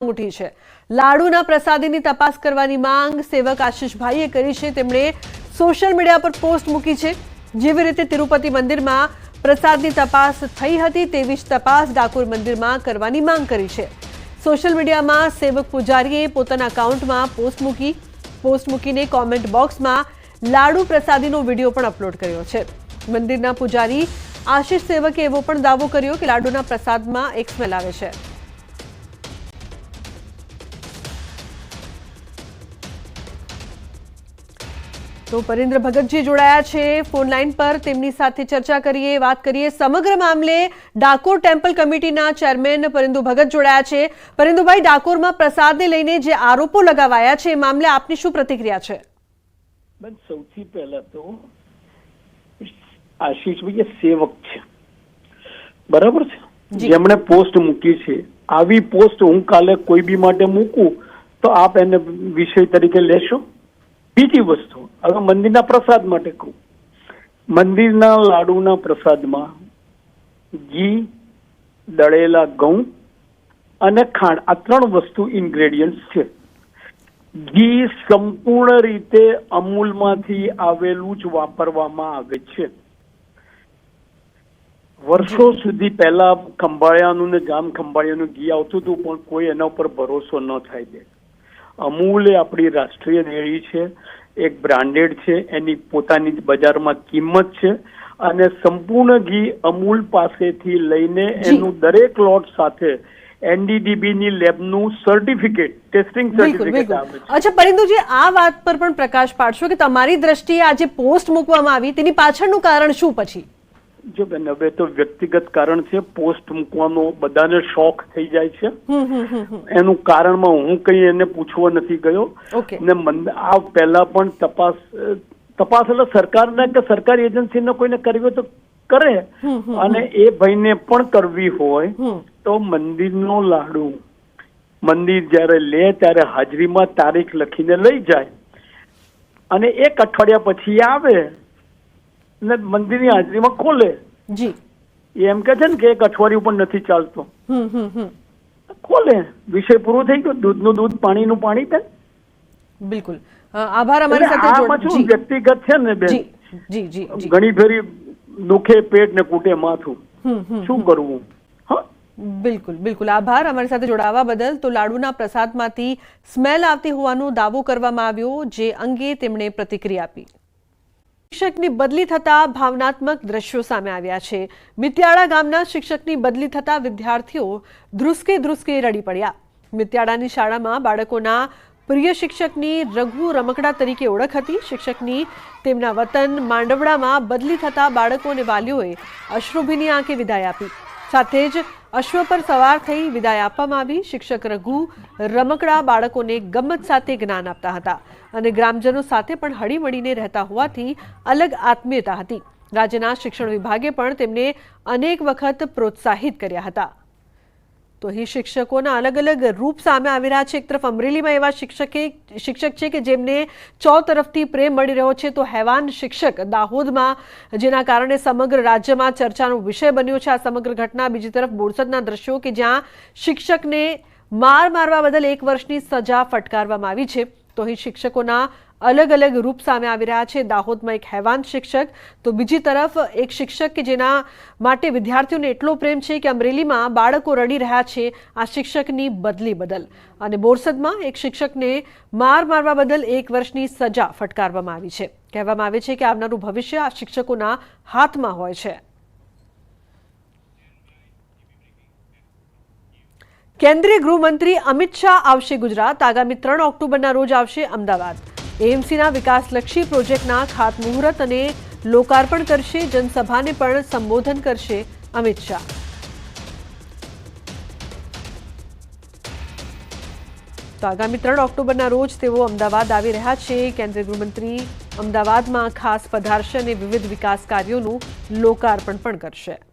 ઉઠી છે. લાડુના પ્રસાદીની તપાસ કરવાની માંગ સેવક આશીષભાઈએ કરી છે. તેમણે સોશિયલ મીડિયા પર પોસ્ટ મૂકી છે. જેવી રીતે તિરુપતિ મંદિરમાં પ્રસાદની તપાસ થઈ હતી તેવી જ તપાસ ડાકોર મંદિરમાં કરવાની માંગ કરી છે. સોશિયલ મીડિયામાં સેવક પૂજારીએ પોતાના અકાઉન્ટમાં પોસ્ટ મૂકી, પોસ્ટ મૂકીને કોમેન્ટ બોક્સમાં લાડુ પ્રસાદીનો વીડિયો પણ અપલોડ કર્યો છે. મંદિરના પૂજારી આશીષ સેવકે એવો પણ દાવો કર્યો કે લાડુના પ્રસાદમાં એક સ્મેલ આવે છે. તો પરેન્દ્ર ભગતજી જોડાયા છે. ફોન લાઈન પર તેમની સાથે ચર્ચા કરીએ વાત કરીએ. સમગ્ર મામલે ડાકોર ટેમ્પલ કમિટીના ચેરમેન પરેન્દુ ભગત જોડાયા છે. પરેન્દુભાઈ ડાકોરમાં પ્રસાદને લઈને જે આરોપો લગાવાયા છે એ મામલે આપની શું પ્રતિક્રિયા છે? બેન સૌથી પહેલા તો આશીષભાઈ સેવક છે. બરાબર છે. જેમણે પોસ્ટ મૂકી છે. આવી પોસ્ટ હું કાલે કોઈ બી માટે મૂકું તો આપ એને વિષય તરીકે લેશો? બીજી વસ્તુ હવે મંદિરના પ્રસાદ માટે કહું. મંદિરના લાડુના પ્રસાદમાં ઘી, દળેલા ઘઉં અને ખાંડ. આ ત્રણ વસ્તુ ઇન્ગ્રેડિયન્ટ્સ છે. ઘી સંપૂર્ણ રીતે અમૂલમાંથી આવેલું જ વાપરવામાં આવે છે. વર્ષો સુધી પહેલા ખંભાળિયાનું ને જામ ખંભાળિયાનું ઘી આવતું હતું, પણ કોઈ એના ઉપર ભરોસો ન થાય દે અમૂલ એ આપણી રાષ્ટ્રીય ડેરી છે. એક બ્રાન્ડેડ છે એની પોતાની જ બજારમાં કિંમત છે અને સંપૂર્ણ ઘી અમૂલ પાસેથી લઈને એનું દરેક લોટ સાથે એનડીડીબીની લેબનું સર્ટિફિકેટ ટેસ્ટિંગ સર્ટિફિકેટ આવે છે. અચ્છા પરિંદુજી આ વાત પર પણ પ્રકાશ પાડશો કે તમારી દ્રષ્ટિએ આ જે પોસ્ટ મૂકવામાં આવી તેની પાછળનું કારણ શું પછી? જો બેન હવે તો વ્યક્તિગત કારણ છે પોસ્ટ મૂકવાનો બધાને શોખ થઈ જાય છે. એનું કારણમાં હું કઈ એને પૂછવા નથી ગયો. ને આ પહેલા પણ તપાસ તપાસ એટલે સરકારને કે સરકારી એજન્સીને કોઈને કરવી હોય તો કરે. અને એ ભાઈને પણ કરવી હોય તો મંદિરનો લાડુ. મંદિર જ્યારે લે ત્યારે હાજરીમાં તારીખ લખીને લઈ જાય. અને એક અઠવાડિયા પછી આવે ને મંદિરની હાજરીમાં ખોલે. જી. એમ કે છે ને કે એક અઠવાડિયું પણ નથી ચાલતો. ખોલે. વિષય પૂરો થઈ ગયો. દૂધનું દૂધ પાણીનું પાણી થાય બિલકુલ. આભાર અમારી સાથે જોડ- શું વ્યક્તિગત છે ને બેન. જી જી ઘણી ફેરી દુખે પેટ ને કૂટે માથું. શું કરવું હા? બિલકુલ બિલકુલ. આભાર અમારી સાથે જોડાવા બદલ. તો લાડુના પ્રસાદમાંથી સ્મેલ આવતી હોવાનો દાવો કરવામાં આવ્યો જે અંગે તેમણે પ્રતિક્રિયા આપી. શિક્ષકની બદલી થતા ભાવનાત્મક દ્રશ્યો સામે આવ્યા છે. મિત્યાળા ગામના શિક્ષકની બદલી થતા વિદ્યાર્થીઓ ધ્રુસકે ધ્રુસકે રડી પડ્યા. મિત્યાળાની શાળામાં બાળકોના પ્રિય શિક્ષકની રઘુ રમકડા તરીકે ઓળખ હતી. શિક્ષકની તેમના વતન માંડવડામાં બદલી થતા બાળકો અને વાલીઓએ અશ્રુભીની આંખે વિદાય આપી. સાથે જ અશ્વ પર સવાર થઈ વિદાય આપવામાં આવી. શિક્ષક રઘુ રમકડા બાળકોને ગમત સાથે જ્ઞાન આપતા હતા અને ગ્રામજનો સાથે પણ હળીમળીને રહેતા હોવાથી અલગ આત્મીયતા હતી. રાજ્યના શિક્ષણ વિભાગે પણ તેમને અનેક વખત પ્રોત્સાહિત કર્યા હતા. તો અહીં શિક્ષકોના અલગ અલગ રૂપ સામે આવી રહ્યા છે. એક તરફ અમરેલીમાં એવા શિક્ષકે, શિક્ષક છે કે જેમને ચૌ તરફથી પ્રેમ મળી રહ્યો છે, તો હેવાન શિક્ષક દાહોદમાં, જેના કારણે સમગ્ર રાજ્યમાં ચર્ચાનો વિષય બન્યો છે. આ સમગ્ર ઘટના બીજી તરફ બોરસદના દ્રશ્યો કે જ્યાં શિક્ષકને માર મારવા બદલ એક વર્ષની સજા ફટકારવામાં આવી છે. તો અહીં શિક્ષકોના અલગ અલગ રૂપ સામે આવી રહ્યા છે. દાહોદમાં એક હેવાન શિક્ષક, તો બીજી તરફ એક શિક્ષક કે જેના માટે વિદ્યાર્થીઓને એટલો પ્રેમ છે કે અમરેલીમાં બાળકો રડી રહ્યા છે આ શિક્ષકની બદલી બદલ. અને બોરસદમાં એક શિક્ષકને માર મારવા બદલ એક વર્ષની સજા ફટકારવામાં આવી છે. કહેવામાં આવે છે કે આવનારું ભવિષ્ય આ શિક્ષકોના હાથમાં હોય છે. કેન્દ્રીય ગૃહમંત્રી અમિત શાહ આવશે ગુજરાત. આગામી ત્રણ ઓક્ટોબરના રોજ આવશે અમદાવાદ. એએમસીના વિકાસલક્ષી પ્રોજેક્ટના ખાતમુહૂર્ત અને લોકાર્પણ કરશે. જનસભાને પણ સંબોધન કરશે અમિત શાહ. તો આગામી ત્રણ ઓક્ટોબરના રોજ તેઓ અમદાવાદ આવી રહ્યા છે. કેન્દ્રીય ગૃહમંત્રી અમદાવાદમાં ખાસ પધારશે અને વિવિધ વિકાસ કાર્યોનું લોકાર્પણ પણ કરશે.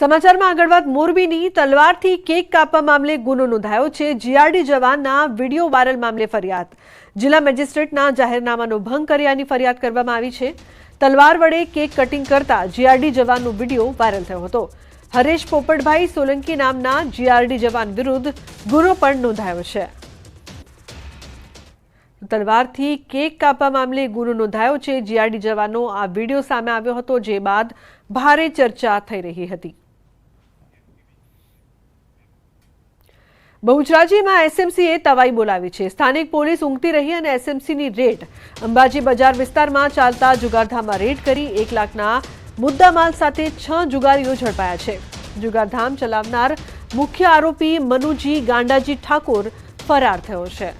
સમાચારમાં આગળ વાત, મોરબીની તલવારથી કેક કાપવા મામલે ગુનો નોંધાયો છે. જીઆરડી જવાનના વીડિયો વાયરલ મામલે ફરિયાદ. જિલ્લા મેજિસ્ટ્રેટના જાહેરનામાનો ભંગ કર્યાની ફરિયાદ કરવામાં આવી છે. તલવાર વડે કેક કટિંગ કરતા જીઆરડી જવાનનો વીડિયો વાયરલ થયો હતો. હરેશ પોપટભાઈ સોલંકી નામના જીઆરડી જવાન વિરુદ્ધ ગુનો પણ નોંધાયો છે. તલવારથી કેક કાપવા મામલે ગુનો નોંધાયો છે. જીઆરડી જવાનો આ વીડિયો સામે આવ્યો હતો, જે બાદ ભારે ચર્ચા થઈ રહી હતી. બહુચરાજીમાં એસએમસીએ તવાઈ બોલાવી છે. સ્થાનિક પોલીસ ઊંઘતી રહી અને એસએમસીની રેડ અંબાજી બજાર વિસ્તારમાં ચાલતા જુગારધામમાં રેડ કરી એક લાખના મુદ્દામાલ સાથે છ જુગારીઓ ઝડપાયા છે. જુગારધામ ચલાવનાર મુખ્ય આરોપી મનુજી ગાંડાજી ઠાકોર ફરાર થયો છે.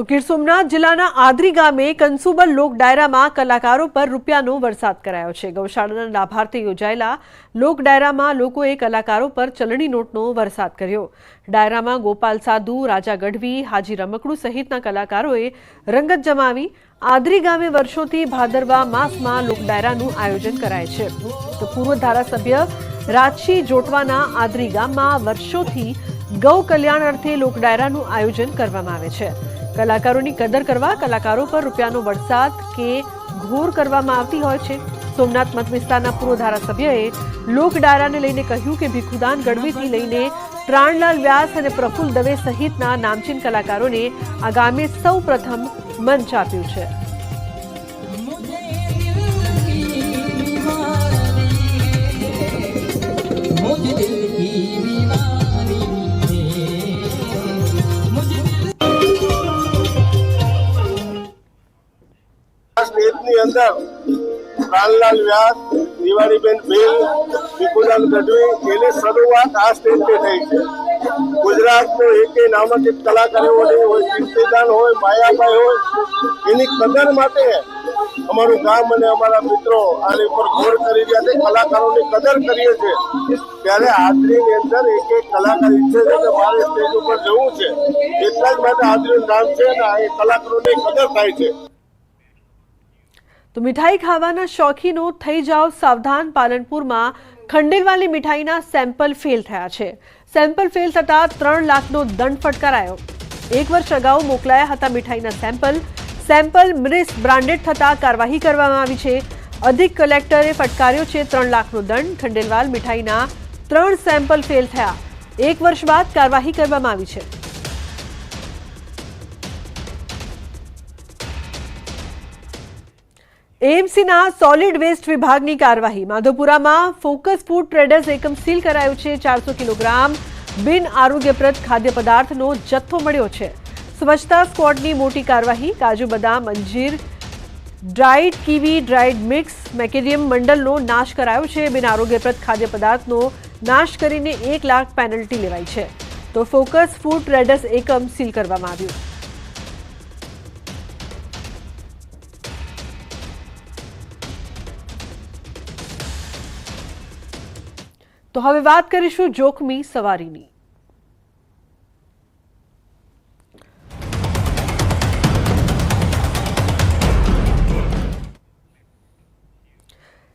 તો ગીર સોમનાથ જિલ્લાના આદરી ગામે કનસુબલ લોક ડાયરામાં કલાકારો પર રૂપિયાનો વરસાદ કરાયો છે. ગૌશાળાના લાભાર્થે યોજાયેલા લોક ડાયરામાં લોકોએ કલાકારો પર ચલણી નોટનો વરસાદ કર્યો. ડાયરામાં ગોપાલ સાધુ, રાજા ગઢવી, હાજી રમકડું સહિતના કલાકારોએ રંગત જમાવી આદરી ગામે વર્ષોથી ભાદરવા માસમાં લોક ડાયરાનું આયોજન કરાય છે. તો પૂર્વ ધારાસભ્ય રાજશી જોટવાના આદરી ગામમાં વર્ષોથી ગૌ કલ્યાણ અર્થે લોક ડાયરાનું આયોજન કરવામાં આવે છે. કલાકારોની કદર કરવા કલાકારો પર રૂપિયાનો વરસાદ કે ઘોર કરવામાં આવતી હોય છે. સોમનાથ મત વિસ્તારના પૂર્વ ધારાસભ્યએ લોકડાયરાને લઈને કહ્યું કે ભીખુદાન ગઢવીથી લઈને પ્રાણલાલ વ્યાસ અને પ્રફુલ્લ દવે સહિતના નામચીન કલાકારોને આગામી ગામે સૌ પ્રથમ મંચ આપ્યું છે. અંદર લાલલાલ વ્યાસ, દિવાળીબેન ભીલ ભીખુદાન ગઢવી, એની શરૂઆત આ સ્ટેજથી થઈ છે. ગુજરાતનો એકે નામાંકિત કલાકાર એવો હોય, કીર્તિદાન હોય, માયાભાઈ હોય. એની કદર માટે અમારું ગામ અને અમારા મિત્રો આની ઉપર ગોળ કરી રહ્યા છે. કલાકારોની કદર કરીએ છીએ. ત્યારે હાજરીની અંદર એક એક કલાકાર ઈચ્છે છે કે મારે સ્ટેજ ઉપર જવું છે. એટલા જ માટે હાજરીનું નામ છે અને આ કલાકારોની કદર થાય છે. તો મીઠાઈ ખાવાના શોખીનો થઈ જાઓ સાવધાન. પાલનપુરમાં ખંડેલવાલી મીઠાઈના સેમ્પલ ફેલ થયા છે. સેમ્પલ ફેલ થતાં ત્રણ લાખનો દંડ ફટકારાયો. એક વર્ષ અગાઉ મોકલાયા હતા મીઠાઈના સેમ્પલ. સેમ્પલ મિરિસ બ્રાન્ડેડ થતાં કાર્યવાહી કરવામાં આવી છે. અધિક કલેક્ટરે ફટકાર્યો છે ત્રણ લાખનો દંડ. ખંડેલવાલ મીઠાઈના ત્રણ સેમ્પલ ફેલ થયા. એક વર્ષ બાદ કાર્યવાહી કરવામાં આવી છે. એએમસીના સોલિડ વેસ્ટ વિભાગની કાર્યવાહી. માધવપુરામાં ફોકસ ફૂડ ટ્રેડર્સ એકમ સીલ કરાયું છે ચારસો કિલોગ્રામ બિન આરોગ્યપ્રદ ખાદ્ય પદાર્થનો જથ્થો મળ્યો છે. સ્વચ્છતા સ્ક્વોડની મોટી કાર્યવાહી, કાજુ બદામ, અંજીર dried kiwi dried mix macadamia મંડલનો નાશ કરાયો છે. બિન આરોગ્યપ્રદ ખાદ્ય પદાર્થનો નાશ કરીને એક લાખ પેનલ્ટી લેવાઈ છે. તો ફોકસ ફૂડ ટ્રેડર્સ એકમ સીલ કરવામાં આવ્યું. તો હવે વાત કરીશું જોખમી સવારીની.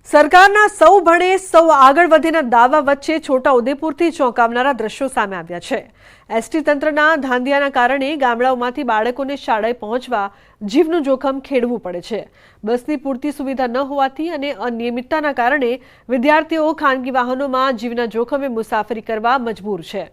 સરકારના સૌ ભણે સૌ આગળ વધેના દાવા વચ્ચે છોટા ઉદેપુરથી ચોંકાવનારા દ્રશ્યો સામે આવ્યા છે. એસટી તંત્રના ધાંધિયાના કારણે ગામડાઓમાંથી બાળકોને શાળાએ પહોંચવા જીવનું જોખમ ખેડવું પડે છે. બસની પૂરતી સુવિધા ન હોવાથી અને અનિયમિતતાના કારણે વિદ્યાર્થીઓ ખાનગી વાહનોમાં જીવના જોખમે મુસાફરી કરવા મજબૂર છે.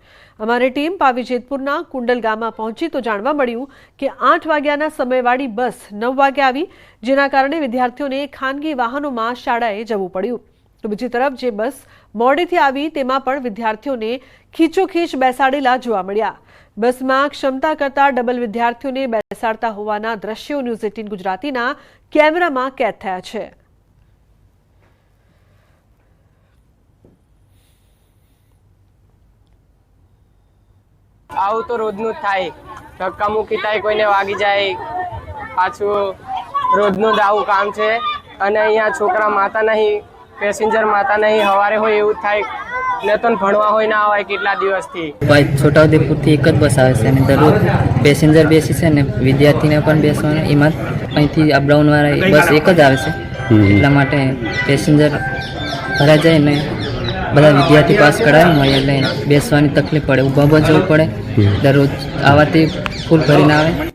અમારી ટીમ પાવી જેતપુરના કુંડલ ગામમાં પહોંચી તો જાણવા મળ્યું કે આઠ વાગ્યાના સમયવાળી બસ નવ વાગે આવી, જેના કારણે વિદ્યાર્થીઓને ખાનગી વાહનોમાં શાળાએ જવું પડ્યું. તો બીજી તરફ જે બસ મોડેથી આવી તેમાં પણ વિદ્યાર્થીઓને ખીચોખીચ બેસાડેલા જોવા મળ્યા. બસમાં ક્ષમતા કરતાં ડબલ વિદ્યાર્થીઓને બેસાડતા હોવાના દ્રશ્યો ન્યૂઝ એટીન ગુજરાતીના કેમેરામાં કેદ થયા છે. આવું તો રોજનું જ થાય. ધક્કા મૂકી થાય, કોઈને વાગી જાય. પાછું રોજનું જ આવું કામ છે. અને અહીંયા છોકરા માતા નહીં પેસેન્જર માતા નહીં હવારે હોય એવું થાય. ને તો ભણવા હોય ના હોય કેટલા દિવસથી. ભાઈ છોટાઉદેપુરથી એક જ બસ આવે છે અને દરરોજ પેસેન્જર બેસી છે ને વિદ્યાર્થીને પણ બેસવાનું એમાં અહીંથી અપડાઉન વાળા બસ એક જ આવે છે. એટલા માટે પેસેન્જર ભરા જાય ને બધા વિદ્યાર્થી પાસ કરાવ્યું હોય એટલે બેસવાની તકલીફ પડે ઊભા ઊભા જવું પડે. દરરોજ આવાથી ફૂલ ભરીને આવે.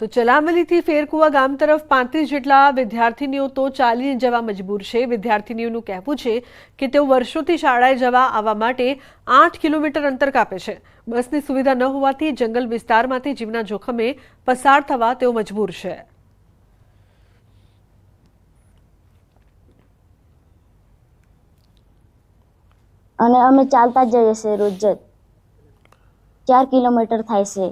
તો ચલામલીથી ફેરકુવા ગામ તરફ પાંત્રીસ જેટલા વિદ્યાર્થીનીઓ તો ચાલીને જવા મજબૂર છે. વિદ્યાર્થીનીઓનું કહેવું છે કે તેઓ વર્ષોથી શાળાએ જવા આવવા માટે આઠ કિલોમીટર અંતર કાપે છે. બસની સુવિધા ન હોવાથી જંગલ વિસ્તારમાંથી જીવના જોખમે પસાર થવા તેઓ મજબૂર છે. અને અમે ચાલતા જઈએ છીએ રોજ ચાર કિલોમીટર થાય છે.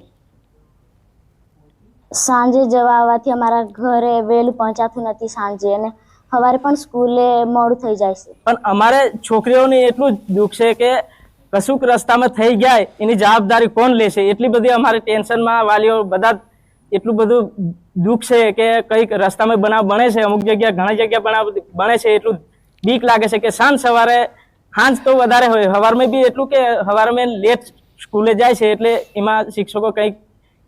સાંજે જવા આવવાથી અમારા ઘરે વહેલું પહોંચાતું નથી સાંજે અને સવારે પણ સ્કૂલે મોડું થઈ જાય છે. પણ અમારે છોકરીઓને એટલું જ દુઃખ છે કે કશુંક રસ્તામાં થઈ જાય, એની જવાબદારી કોણ લેશે? એટલી બધી અમારે ટેન્શનમાં વાલીઓ બધા એટલું બધું દુઃખ છે કે કંઈક રસ્તામાં બનાવ બને છે, અમુક જગ્યા ઘણી જગ્યા બનાવ બને છે, એટલું બીક લાગે છે કે સાંજ સવારે સાંજ તો વધારે હોય. સવારમાં બી એટલું કે સવારમાં લેટ સ્કૂલે જાય છે એટલે એમાં શિક્ષકો કંઈક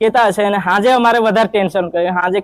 કહેતા હશે અને હાજે અમારે વધારે ટેન્શન કર્યું. સાંજે